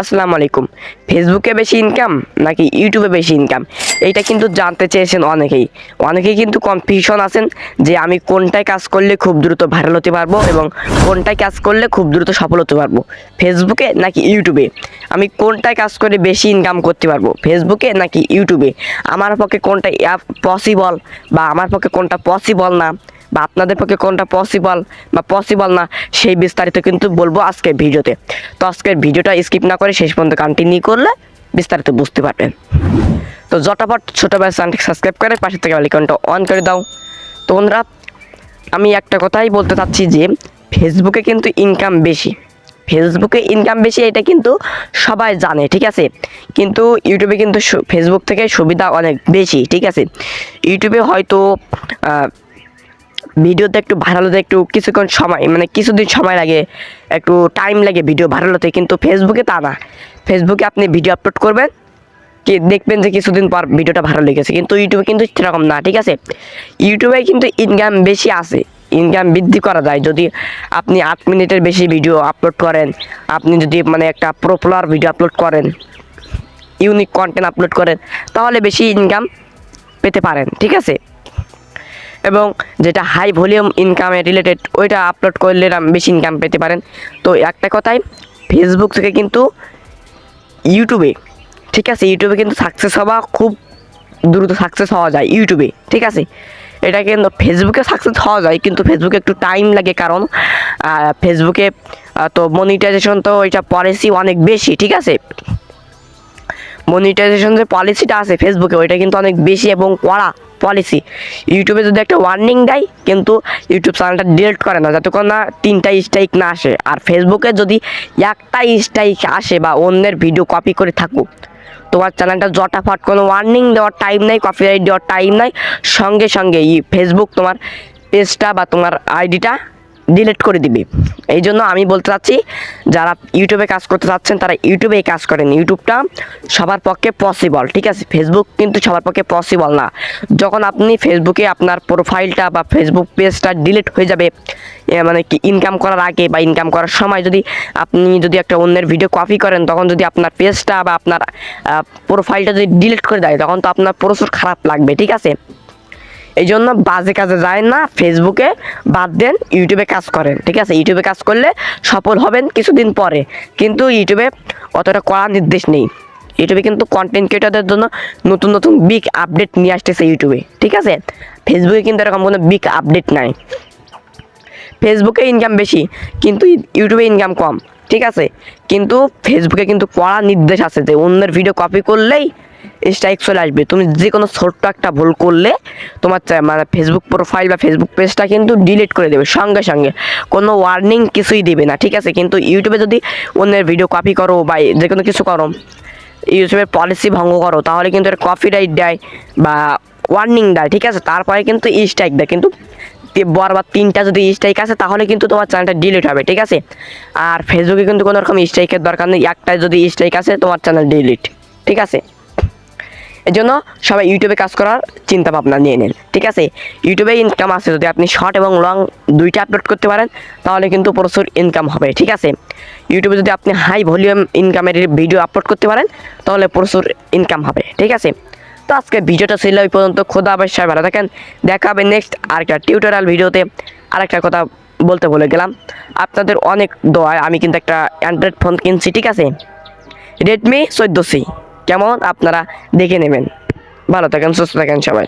আসসালামু আলাইকুম। ফেসবুকে বেশি ইনকাম নাকি ইউটিউবে বেশি ইনকাম এইটা কিন্তু জানতে চেয়েছেন অনেকেই। অনেকেই কিন্তু কনফিউশন আছেন যে আমি কোনটায় কাজ করলে খুব দ্রুত ভাইরাল হতে পারব এবং কোনটায় কাজ করলে খুব দ্রুত সফল হতে পারব। ফেসবুকে নাকি ইউটিউবে আমি কোনটায় কাজ করে বেশি ইনকাম করতে পারব? ফেসবুকে নাকি ইউটিউবে আমার পক্ষে কোনটা পসিবল বা আমার পক্ষে কোনটা পসিবল না? বা আপনাদের পক্ষে কোনটা পসিবল বা পসিবল না, সেই বিস্তারিত কিন্তু বলব আজকের ভিডিওতে। তো আজকের ভিডিওটা স্কিপ না করে শেষ পর্যন্ত কন্টিনিউ করলে বিস্তারিত বুঝতে পারবেন। তো জটাপট ছোটো ভাই চ্যানেলটি সাবস্ক্রাইব করে পাশে থেকে আইকনটা অন করে দাও। তো বন্ধুরা, আমি একটা কথাই বলতে চাচ্ছি যে ফেসবুকে কিন্তু ইনকাম বেশি। ফেসবুকে ইনকাম বেশি, এটা কিন্তু সবাই জানে, ঠিক আছে? কিন্তু ইউটিউবে কিন্তু ফেসবুক থেকে সুবিধা অনেক বেশি, ঠিক আছে? ইউটিউবে হয়তো ভিডিওতে একটু ভাইরাল হতে একটু কিছুক্ষণ সময় মানে কিছুদিন সময় লাগে, একটু টাইম লাগে ভিডিও ভাইরাল হতে কিন্তু ফেসবুকে তা না। ফেসবুকে আপনি ভিডিও আপলোড করবেন, কি দেখবেন যে কিছুদিন পর ভিডিওটা ভাইরাল হয়ে গেছে। কিন্তু ইউটিউবে কিন্তু সেরকম না, ঠিক আছে? ইউটিউবে কিন্তু ইনকাম বেশি আছে ইনকাম বৃদ্ধি করা যায়। যদি আপনি আট মিনিটের বেশি ভিডিও আপলোড করেন, আপনি যদি মানে একটা পপুলার ভিডিও আপলোড করেন ইউনিক কন্টেন্ট আপলোড করেন, তাহলে বেশি ইনকাম পেতে পারেন, ঠিক আছে? এবং যেটা হাই ভলিউম ইনকামে রিলেটেড ওইটা আপলোড করলে বেশি ইনকাম পেতে পারেন। তো একটা কথাই ফেসবুক থেকে কিন্তু ইউটিউবে ঠিক আছে? ইউটিউবে কিন্তু সাকসেস হওয়া খুব দ্রুত সাকসেস হওয়া যায় ইউটিউবে ঠিক আছে? এটা কিন্তু ফেসবুকে সাকসেস হওয়া যায়, কিন্তু ফেসবুকে একটু টাইম লাগে কারণ ফেসবুকে তো মনিটাইজেশন তো এটা পলিসি অনেক বেশি, ঠিক আছে? মনিটাইজেশন যে পলিসিটা আছে ফেসবুকে ওইটা কিন্তু অনেক বেশি এবং কড়া। পলিসি ইউটিউবে যদি একটা ওয়ার্নিং দেয়, কিন্তু ইউটিউব চ্যানেলটা ডিলিট করে না যতক্ষণ না তিনটা স্ট্রাইক না আসে। আর ফেসবুকে যদি একটা স্ট্রাইক আসে বা অন্যের ভিডিও কপি করে থাকুক, তোমার চ্যানেলটা জটাফট কোনো ওয়ার্নিং দেওয়ার টাইম নাই কপিরাইট দেওয়ার টাইম নাই। সঙ্গে সঙ্গে ফেসবুক তোমার পেজটা বা তোমার আইডিটা ডিলিট করে দিবে। এই জন্য আমি বলতে চাচ্ছি, যারা ইউটিউবে কাজ করতে চাচ্ছেন, তারা ইউটিউবেই কাজ করেন। ইউটিউবটা সবার পক্ষে পসিবল ঠিক আছে? ফেসবুক কিন্তু সবার পক্ষে পসিবল না। যখন আপনি ফেসবুকে আপনার প্রোফাইলটা বা ফেসবুক পেজটা ডিলিট হয়ে যাবে মানে কি ইনকাম করার আগে বা ইনকাম করার সময় যদি আপনি যদি একটা অন্যের ভিডিও কপি করেন, তখন যদি আপনার পেজটা বা আপনার প্রোফাইলটা যদি ডিলিট করে দেয়, তখন তো আপনার প্রচুর খারাপ লাগবে, ঠিক আছে? এই জন্য বাজে কাজে যায় না ফেসবুকে বাদ দেন ইউটিউবে কাজ করেন, ঠিক আছে? ইউটিউবে কাজ করলে সফল হবেন কিছুদিন পরে, কিন্তু ইউটিউবে অতটা কড়া নির্দেশ নেই। ইউটিউবে কিন্তু কন্টেন্ট ক্রিয়েটারদের জন্য নতুন নতুন বিগ আপডেট নিয়ে আসতেছে ইউটিউবে ঠিক আছে? ফেসবুকে কিন্তু এরকম কোনো বিগ আপডেট নাই। ফেসবুকে ইনকাম বেশি, কিন্তু ইউটিউবে ইনকাম কম, ঠিক আছে? কিন্তু ফেসবুকে কিন্তু কড়া নির্দেশ আছে যে অন্যের ভিডিও কপি করলেই স্ট্রাইক চলে আসবে। তুমি যে কোনো ছোট্ট একটা ভুল করলে তোমার মানে ফেসবুক প্রোফাইল বা ফেসবুক পেজটা কিন্তু ডিলিট করে দেবে সঙ্গে সঙ্গে। কোনো ওয়ার্নিং কিছুই দেবে না, ঠিক আছে? কিন্তু ইউটিউবে যদি অন্যের ভিডিও কপি করো বা যে কোনো কিছু করো ইউটিউবের পলিসি ভঙ্গ করো, তাহলে কিন্তু এটা কপিরাইট দেয় বা ওয়ার্নিং দেয়, ঠিক আছে? তারপরে কিন্তু স্ট্রাইক দেয়। কিন্তু বরবার তিনটা যদি স্ট্রাইক আছে তাহলে কিন্তু তোমার চ্যানেলটা ডিলিট হবে, ঠিক আছে? আর ফেসবুকে কিন্তু কোনো রকম স্ট্রাইকের দরকার নেই। একটাই যদি স্ট্রাইক আছে তোমার চ্যানেল ডিলিট ঠিক আছে? এর জন্য সবাই ইউটিউবে কাজ করার চিন্তা ভাবনা নিয়ে নেন, ঠিক আছে? ইউটিউবে ইনকাম আছে, যদি আপনি শর্ট এবং লং দুইটা আপলোড করতে পারেন, তাহলে কিন্তু প্রচুর ইনকাম হবে, ঠিক আছে? ইউটিউবে যদি আপনি হাই ভলিউম ইনকামের ভিডিও আপলোড করতে পারেন, তাহলে প্রচুর ইনকাম হবে, ঠিক আছে? তো আজকে ভিডিওটা ছিল ওই পর্যন্ত, খোদা অবশ্যই ভালো থাকেন। দেখা হবে নেক্সট আরেকটা টিউটোরিয়াল ভিডিওতে আরেকটা কথা বলতে বলে গেলাম, আপনাদের অনেক দোয়া আমি কিন্তু একটা অ্যান্ড্রয়েড ফোন কিনছি, ঠিক আছে? রেডমি চোদ্দ সি কেমন? আপনারা দেখে নেবেন। ভালো থাকেন সুস্থ থাকেন সবাই।